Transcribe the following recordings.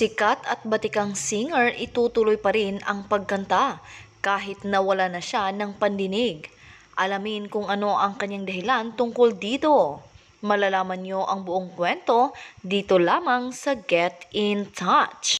Sikat at batikang singer, itutuloy pa rin ang pagkanta kahit nawala na siya ng pandinig. Alamin kung ano ang kanyang dahilan tungkol dito. Malalaman nyo ang buong kwento dito lamang sa Get in Touch.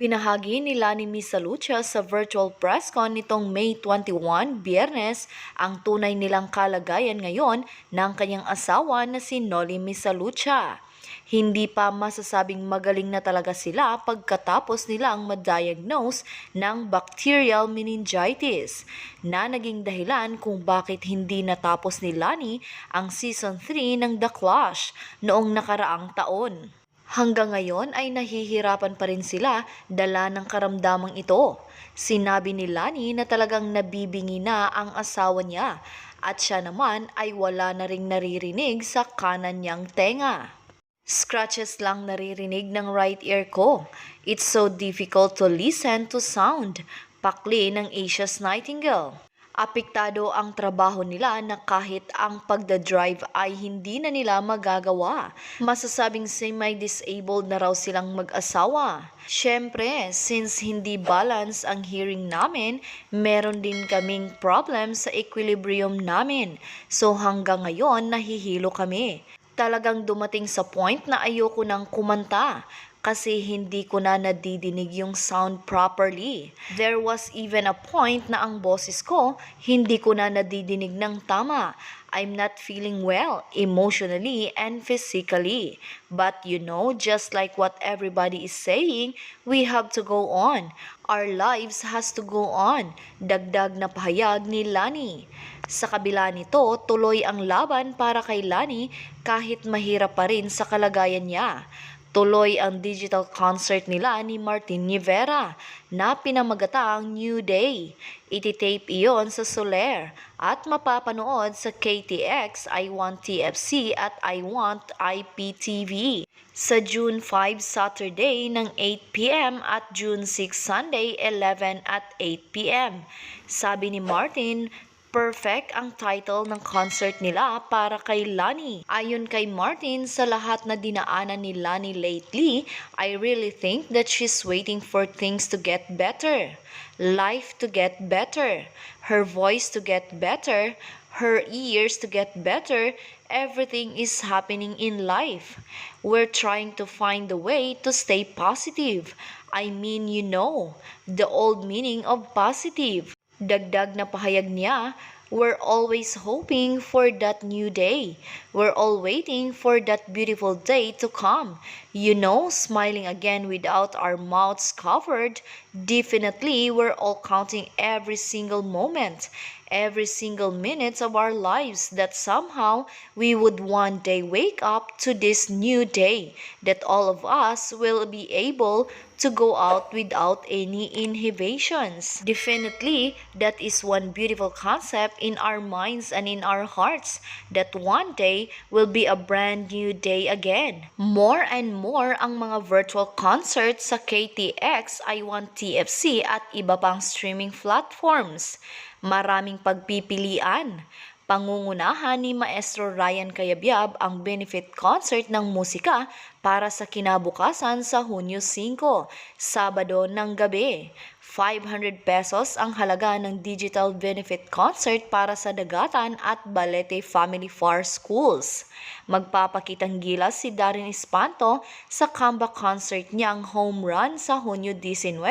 Binahagi nila ni Miss Lucha sa virtual press con nitong May 21, Biyernes, ang tunay nilang kalagayan ngayon ng kanyang asawa na si Noli Misalucha. Hindi pa masasabing magaling na talaga sila pagkatapos nilang ma-diagnose ng bacterial meningitis na naging dahilan kung bakit hindi natapos ni Lani ang season 3 ng The Clash noong nakaraang taon. Hanggang ngayon ay nahihirapan pa rin sila dala ng karamdamang ito. Sinabi ni Lani na talagang nabibingi na ang asawa niya at siya naman ay wala na ring naririnig sa kanan niyang tenga. Scratches lang naririnig ng right ear ko. It's so difficult to listen to sound. Pakli ng Asia's Nightingale. Apektado ang trabaho nila na kahit ang pagdadrive ay hindi na nila magagawa. Masasabing semi-disabled na raw silang mag-asawa. Siyempre, since hindi balance ang hearing namin, meron din kaming problem sa equilibrium namin. So hanggang ngayon, nahihilo kami talagang dumating sa point na ayoko nang kumanta kasi hindi ko na nadidinig yung sound properly. There was even a point na ang boses ko hindi ko na nadidinig ng tama. I'm not feeling well emotionally and physically. But you know, just like what everybody is saying, we have to go on. Our lives has to go on. Dagdag na pahayag ni Lani. Sa kabila nito, tuloy ang laban para kay Lani kahit mahirap pa rin sa kalagayan niya. Tuloy ang digital concert nila ni Martin Rivera na pinamagatang New Day. Ititape iyon sa Soler at mapapanood sa KTX, I Want TFC at I Want IPTV sa June 5 Saturday ng 8pm at June 6 Sunday 11 at 8pm. Sabi ni Martin, Perfect ang title ng concert nila para kay Lani. Ayon kay Martin, sa lahat na dinaanan ni Lani lately, I really think that she's waiting for things to get better. Life to get better. Her voice to get better. Her ears to get better. Everything is happening in life. We're trying to find a way to stay positive. I mean, you know, the old meaning of positive. Dagdag na pahayag niya, we're always hoping for that new day. We're all waiting for that beautiful day to come. You know, smiling again without our mouths covered. Definitely, we're all counting every single moment, every single minute of our lives that somehow we would one day wake up to this new day, that all of us will be able to go out without any inhibitions. Definitely, that is one beautiful concept in our minds and in our hearts that one day will be a brand new day again. More and more ang mga virtual concerts sa KTX, I Want TFC at iba pang streaming platforms. Maraming pagpipilian. Pangungunahan ni Maestro Ryan Cayabyab ang benefit concert ng musika para sa kinabukasan sa Hunyo 5, Sabado ng gabi. 500 pesos ang halaga ng digital benefit concert para sa Dagatan at Balete Family Far Schools. Magpapakitang gilas si Darren Espanto sa comeback concert niyang home run sa Hunyo 19,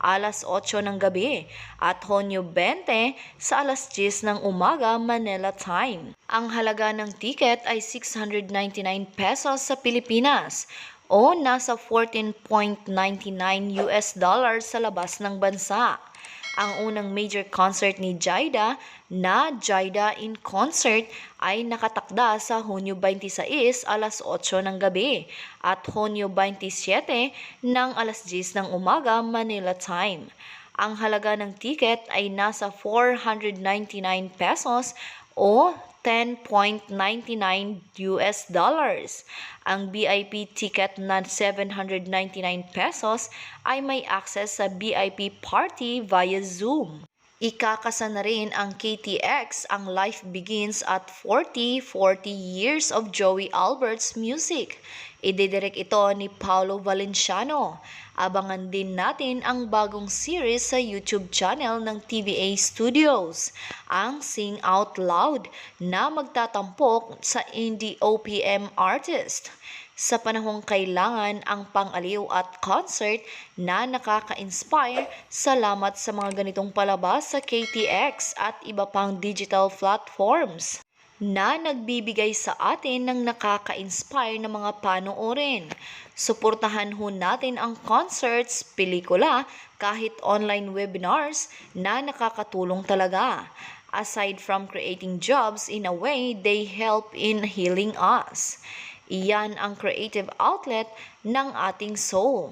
alas 8 ng gabi at Hunyo 20 sa alas 10 ng umaga Manila time. Ang halaga ng ticket ay 699 pesos sa Pilipinas o nasa 14.99 US dollars sa labas ng bansa. Ang unang major concert ni Jaida na Jaida in Concert ay nakatakda sa Hunyo 26 alas 8 ng gabi at Hunyo 27 ng alas 10 ng umaga Manila time. Ang halaga ng ticket ay nasa 499 pesos o 10.99 US dollars. Ang VIP ticket na 799 pesos ay may access sa VIP party via Zoom. Ikakasa na rin ang KTX, ang life begins at 40, 40 years of Joey Albert's music. Ididirect ito ni Paolo Valenciano. Abangan din natin ang bagong series sa YouTube channel ng TVA Studios, ang Sing Out Loud, na magtatampok sa indie OPM artist. Sa panahong kailangan ang pang-aliw at concert na nakaka-inspire, salamat sa mga ganitong palabas sa KTX at iba pang digital platforms na nagbibigay sa atin ng nakaka-inspire na mga panoorin. Suportahan ho natin ang concerts, pelikula, kahit online webinars na nakakatulong talaga. Aside from creating jobs in a way, they help in healing us. Iyan ang creative outlet ng ating soul.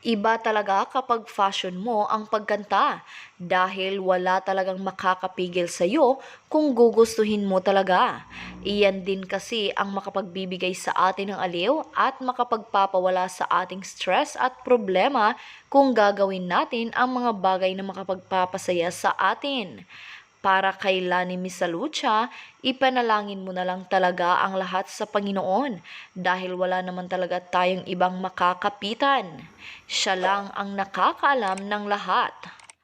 Iba talaga kapag fashion mo ang pagkanta dahil wala talagang makakapigil sa iyo kung gugustuhin mo talaga. Iyan din kasi ang makapagbibigay sa atin ng aliw at makapagpapawala sa ating stress at problema kung gagawin natin ang mga bagay na makapagpapasaya sa atin. Para kay Lani Misalucha, ipanalangin mo na lang talaga ang lahat sa Panginoon dahil wala naman talaga tayong ibang makakapitan. Siya lang ang nakakaalam ng lahat.